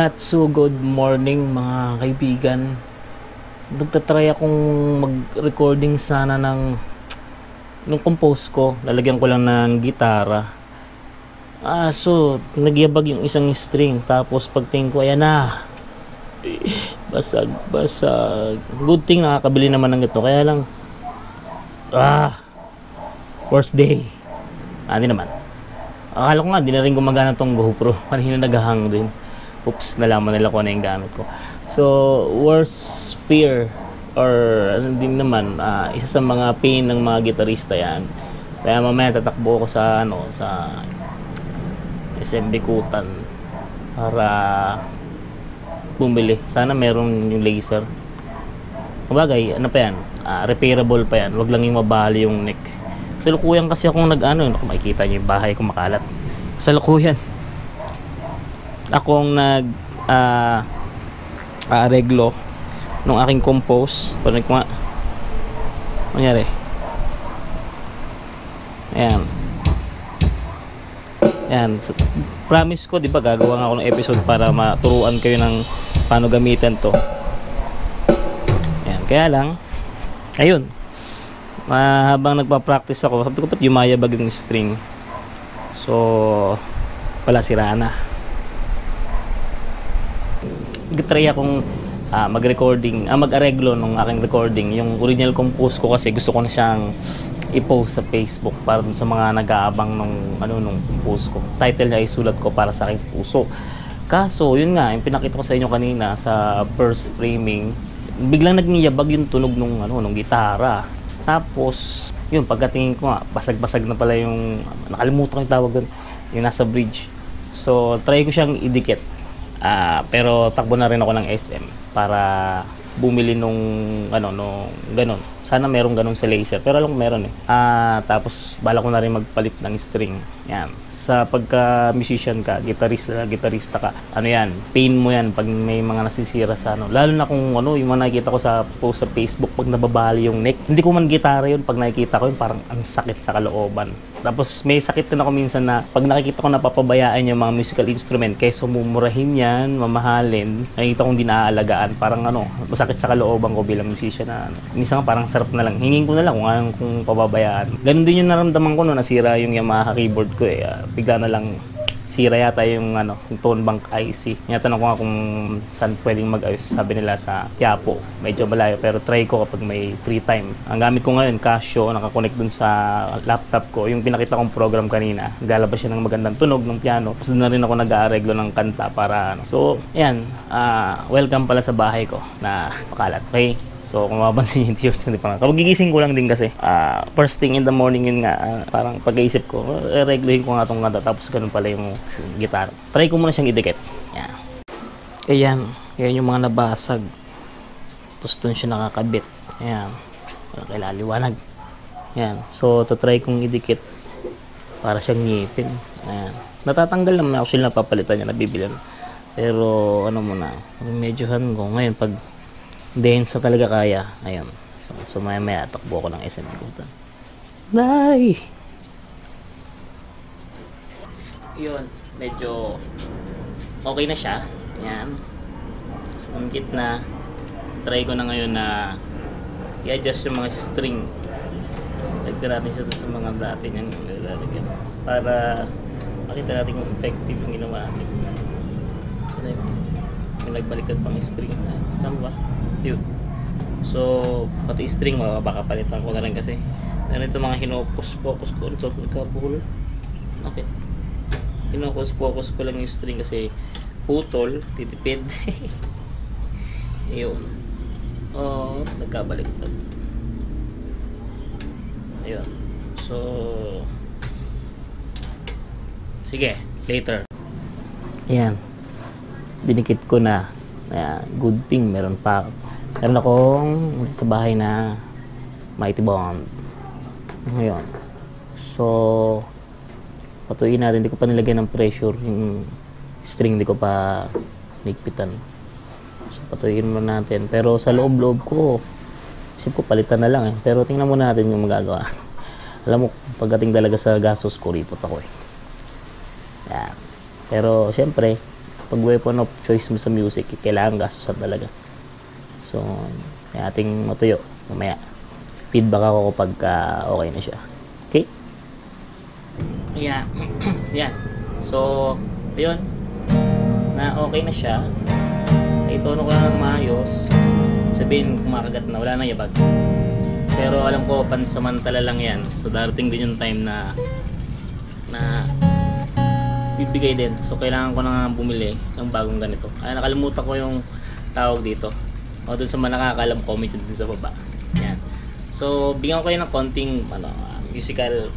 Not so good morning mga kaibigan. Nagtatry akong mag-recording sana ng nung compose ko. Lalagyan ko lang ng gitara. Ah, so, nagyabag yung isang string. Tapos pagtingin ko, ayan na. Basag, basag. Good thing nakakabili naman ng ito. Kaya lang, ah, worst day. Ah, naman. Akala ko nga, di na rin gumagana tong GoPro. Kanina naghahang din oops, nalaman nila kung ano yung gamit ko. So, worst fear or ano din naman, uh, isa sa mga pain ng mga gitarista yan. Kaya mamaya tatakbo ko sa ano, sa SM Bikutan para bumili. Sana meron yung laser. Kumagay, ano pa yan? Uh, repairable pa yan. Wag lang yung mabali yung neck. Sa lukuyan kasi akong nag-ano, makikita niyo yung bahay ko makalat. Sa lukuyan akong nag uh, areglo ng aking compose. Parang ko nga nangyari ayan. Ayan. Promise ko di ba gagawa nga ako ng episode para maturuan kayo ng paano gamitin to. Ayan. Kaya lang ayun. Uh, habang nagpa-practice ako sabi ko ba't yumayabag yung string? So pala sira na nag-try akong uh, mag-recording, ah, mag-areglo ng aking recording. Yung original compose ko kasi gusto ko na siyang i-post sa Facebook para dun sa mga nag-aabang nung ano nung compose ko. Title niya ay sulat ko para sa aking puso. Kaso, yun nga, yung pinakita ko sa inyo kanina sa first framing, biglang nagngiyabag yung tunog nung ano nung gitara. Tapos, yun pagkatingin ko nga, basag-basag na pala yung nakalimutan ko yung tawag doon, yung nasa bridge. So, try ko siyang idikit Uh, pero takbo na rin ako ng SM para bumili nung ano nung ganun. Sana merong ganun sa laser. Pero alam ko meron eh. Uh, tapos bala ko na rin magpalit ng string. Yan sa pagka musician ka, gitarista, gitarista ka, ano yan, pain mo yan pag may mga nasisira sa ano. Lalo na kung ano, yung mga nakikita ko sa post sa Facebook pag nababali yung neck. Hindi ko man gitara yun, pag nakikita ko yun, parang ang sakit sa kalooban. Tapos may sakit din ako minsan na pag nakikita ko napapabayaan yung mga musical instrument, kaysa mumurahin yan, mamahalin, nakikita kong di naaalagaan, parang ano, masakit sa kalooban ko bilang musician na ano. Minsan parang sarap na lang, hingin ko na lang kung anong kung pababayaan. Ganun din yung naramdaman ko no, nasira yung Yamaha keyboard ko eh. Uh, bigla na lang sira yata yung ano, yung tone bank IC. Tinatanong ko nga kung saan pwedeng mag-ayos. Sabi nila sa Quiapo. Medyo malayo pero try ko kapag may free time. Ang gamit ko ngayon, Casio, nakakonect dun sa laptop ko. Yung pinakita kong program kanina, naglalabas siya ng magandang tunog ng piano. Tapos na rin ako nag-aareglo ng kanta para ano. So, ayan, uh, welcome pala sa bahay ko na pakalat. Okay? So, kung mapapansin yung t-shirt hindi pa nga. Kapag gigising ko lang din kasi, uh, first thing in the morning yun nga, uh, parang pag-iisip ko, uh, regluhin ko nga itong kanta, tapos ganun pala yung gitara. Try ko muna siyang idikit. Yan. Ayan. Yan yung mga nabasag. Tapos doon siya nakakabit. Ayan. Kailangan liwanag. Ayan. So, to-try kong idikit para siyang ngipin. Ayan. Natatanggal naman actually napapalitan niya, nabibilan. Pero, ano muna, medyo ko. Ngayon, pag Then, sa talaga kaya. Ayun. So, so maya maya takbo ako ng SM Gutan. Bye! Yun. Medyo okay na siya. Ayan. Sumungkit na. Try ko na ngayon na i-adjust yung mga string. So, lagyan natin siya sa mga dati nilalagyan. Para makita natin kung effective yung ginawa natin. So, nagbaliktad pang string. Tama ba? Yun. So pati string baka palitan ko na rin kasi. Ano ito mga hinopos-focus ko. Ito nagkabuhol okay. Hinopos-focus ko lang yung string kasi putol titipid. Yun. Oh nagkabaliktad ayun. So sige later. Yan dinikit ko na Ayan, good thing meron pa. Meron akong sa bahay na mighty bond ngayon. So patuloy natin. Hindi ko pa nilagyan ng pressure yung string. Hindi ko pa nigpitan. So patuloyin mo natin. Pero sa loob loob ko isip ko palitan na lang eh. Pero tingnan mo natin yung magagawa. Alam mo pagdating talaga sa gastos ko ripot ako eh. Yan pero syempre pag weapon of choice mo sa music, kailangan gastusan talaga. So, yung ating matuyo, mamaya. Feedback ako kapag ah, okay na siya. Okay? Yeah. Yan. So, yun. Na okay na siya. Itono ko lang maayos. Sabihin, kumakagat na. Wala na yabag. Pero alam ko, pansamantala lang yan. So, darating din yung time na na bibigay din. So, kailangan ko na bumili ng bagong ganito. Ay, nakalimutan ko yung tawag dito. O, dun sa mga nakakalam, comment yun din sa baba. Yan. So, bigyan ko kayo ng konting ano, musical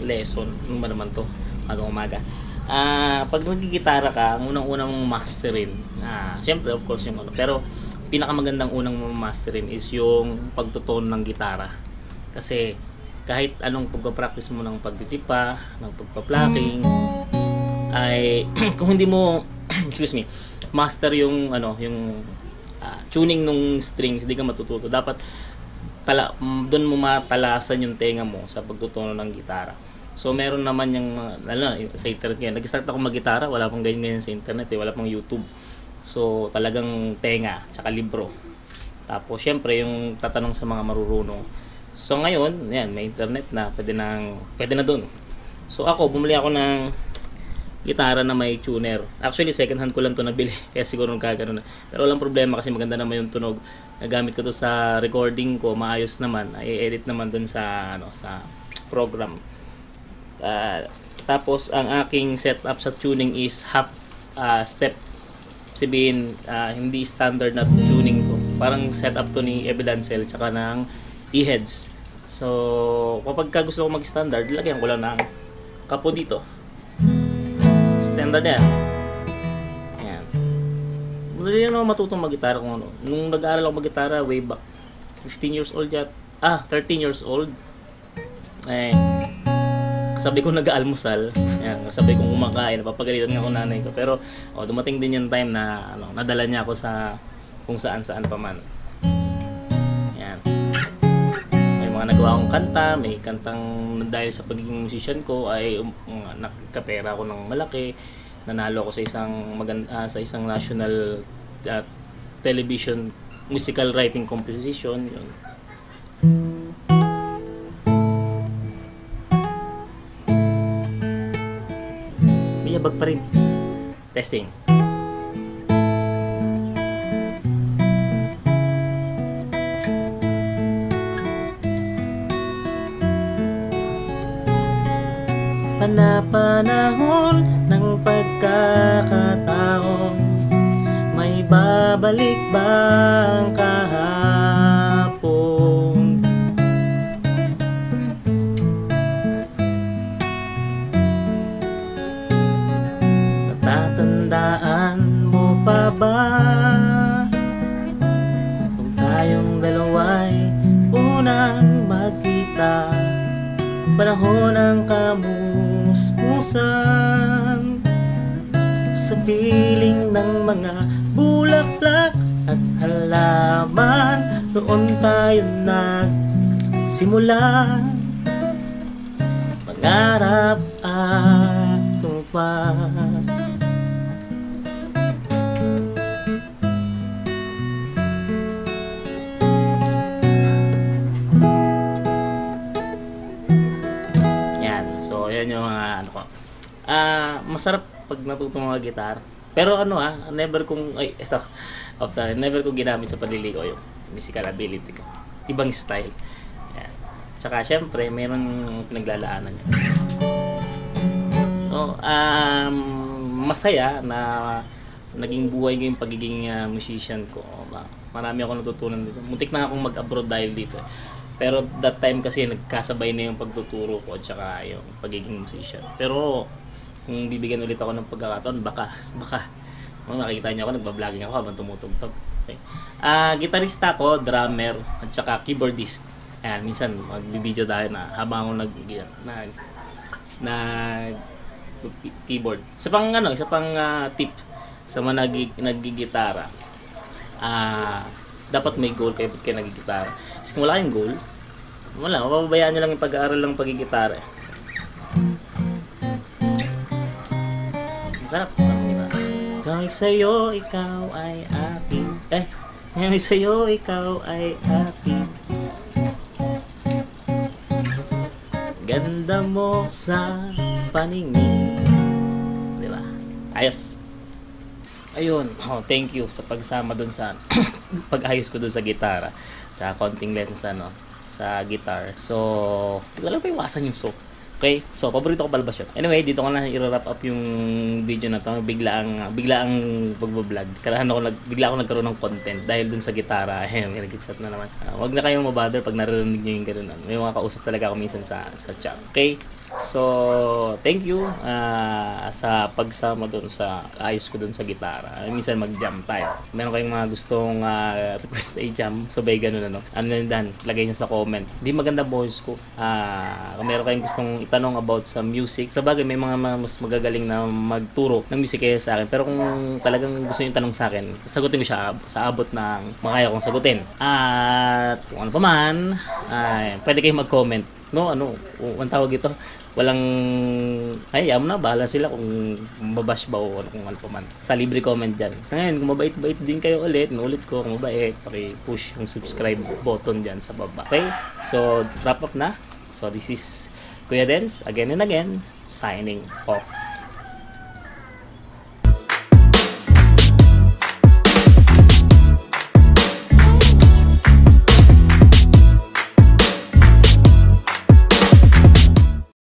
lesson. Ano ba naman to? Ano umaga. Ah, pag nagigitara ka, ang unang-unang masterin. Ah, syempre of course yung ano, pero pinakamagandang unang masterin is yung pagtutono ng gitara. Kasi kahit anong pagpa-practice mo ng pagtitipa, ng pagpa-plucking, ay kung hindi mo excuse me, master yung ano, yung ah, tuning nung strings, hindi ka matututo. Dapat pala, doon mo matalasan yung tenga mo sa pagtutuno ng gitara. So meron naman yung na, sa internet ngayon. Nag-start ako mag-gitara, wala pang ganyan-ganyan sa internet, eh, wala pang YouTube. So talagang tenga, tsaka libro. Tapos syempre yung tatanong sa mga marurunong. So ngayon, yan, may internet na, pwede nang pwede na doon. So ako, bumili ako ng gitara na may tuner. Actually, second hand ko lang to nabili. Kaya siguro nagkagano na. Pero walang problema kasi maganda naman yung tunog. Nagamit ko to sa recording ko, maayos naman. I-edit naman dun sa ano sa program. Ah, tapos ang aking setup sa tuning is half ah, step. Sabihin, ah, hindi standard na tuning to. Parang setup to ni Evidancel tsaka ng E-heads. So, kapag ka gusto ko mag-standard, lagyan ko lang ng kapo dito. Standard yan. Yan. Madali na ako matutong mag-gitara kung ano. Nung nag-aaral ako mag-gitara way back, 15 years old yat. Ah, 13 years old. Eh, sabi ko nag-aalmusal. Yan, sabi ko kumakain, napapagalitan nga ako nanay ko. Pero oh, dumating din yung time na ano, nadala niya ako sa kung saan-saan pa man. Yan. May mga nagawa akong kanta, may kantang dahil sa pagiging musician ko ay um, nakapera ako ng malaki. Nanalo ako sa isang magan ah, sa isang national ah, television musical writing composition. Yun. May yabag pa rin. Testing. Panapanahon pagkakataon May babalik bang kahapon? Natatandaan mo pa ba Kung tayong dalawa'y unang magkita Panahon ng kamusmusan Sa piling ng mga bulaklak at halaman Doon tayo nagsimula Pangarap at tumupad Yan. So, yan yung mga ano ko. Ah, masarap pag natutong mga gitar. Pero ano ah, never kong ay ito. The, never kong ginamit sa paliligo yung musical ability ko. Ibang style. Yan. Tsaka syempre, meron pinaglalaanan yun. So, um, masaya na naging buhay ko yung pagiging ah, musician ko. Ma- Marami ako natutunan dito. Muntik na akong mag-abroad dahil dito. eh. Pero that time kasi nagkasabay na yung pagtuturo ko at saka yung pagiging musician. Pero kung bibigyan ulit ako ng pagkakataon, baka, baka. Kung makikita niyo ako, nagbablogger ako habang tumutugtog. Okay. Ah, gitarista ko, drummer, at saka keyboardist. Ayan, minsan magbibideo tayo na habang ako nag, nag, nag keyboard. Isa pang ano, isa pang ah, tip sa mga nag, nagigitara. Ah, dapat may goal kayo ba't kayo nagigitara. Kasi kung wala kayong goal, wala, mapapabayaan nyo lang yung pag-aaral ng pagigitara. Masarap, masarap, di ba? Kung sa'yo, ikaw ay akin. Eh, kung sa'yo, ikaw ay akin. Ganda mo sa paningin. Di ba? Ayos. Ayun. Oh, thank you sa pagsama dun sa pag-ayos ko dun sa gitara. Sa konting lens ano, sa guitar. So, ko alam pa iwasan yung so. Okay? So, paborito ko balbas yun. Anyway, dito ko na i-wrap up yung video na to. Bigla ang, bigla ang pagbablog. Kailangan ako nag, bigla ako nagkaroon ng content dahil dun sa gitara. Ayun, may nag-chat na naman. Uh, wag na kayong mabother pag naririnig nyo yung ganun. May mga kausap talaga ako minsan sa, sa chat. Okay? So, thank you uh, sa pagsama doon sa ayos ko doon sa gitara. Minsan mag-jam tayo. Meron kayong mga gustong uh, request na i-jam, sabay ganun ano. Ano yun dan, lagay nyo sa comment. Hindi maganda voice ko. Uh, kung meron kayong gustong itanong about sa music, sa bagay may mga mas magagaling na magturo ng music kaya sa akin. Pero kung talagang gusto nyo tanong sa akin, sagutin ko siya sa abot ng makaya kong sagutin. At kung ano pa man, ay, pwede kayong mag-comment. No ano ang tawag ito? Walang ay yam na bahala sila kung mabash ba o ano kung ano pa man. Sa libre comment dyan. Ngayon kung mabait-bait din kayo ulit nulit ko kung mabait paki-push yung subscribe button dyan sa baba. Okay? So wrap up na. So this is Kuya Dens again and again signing off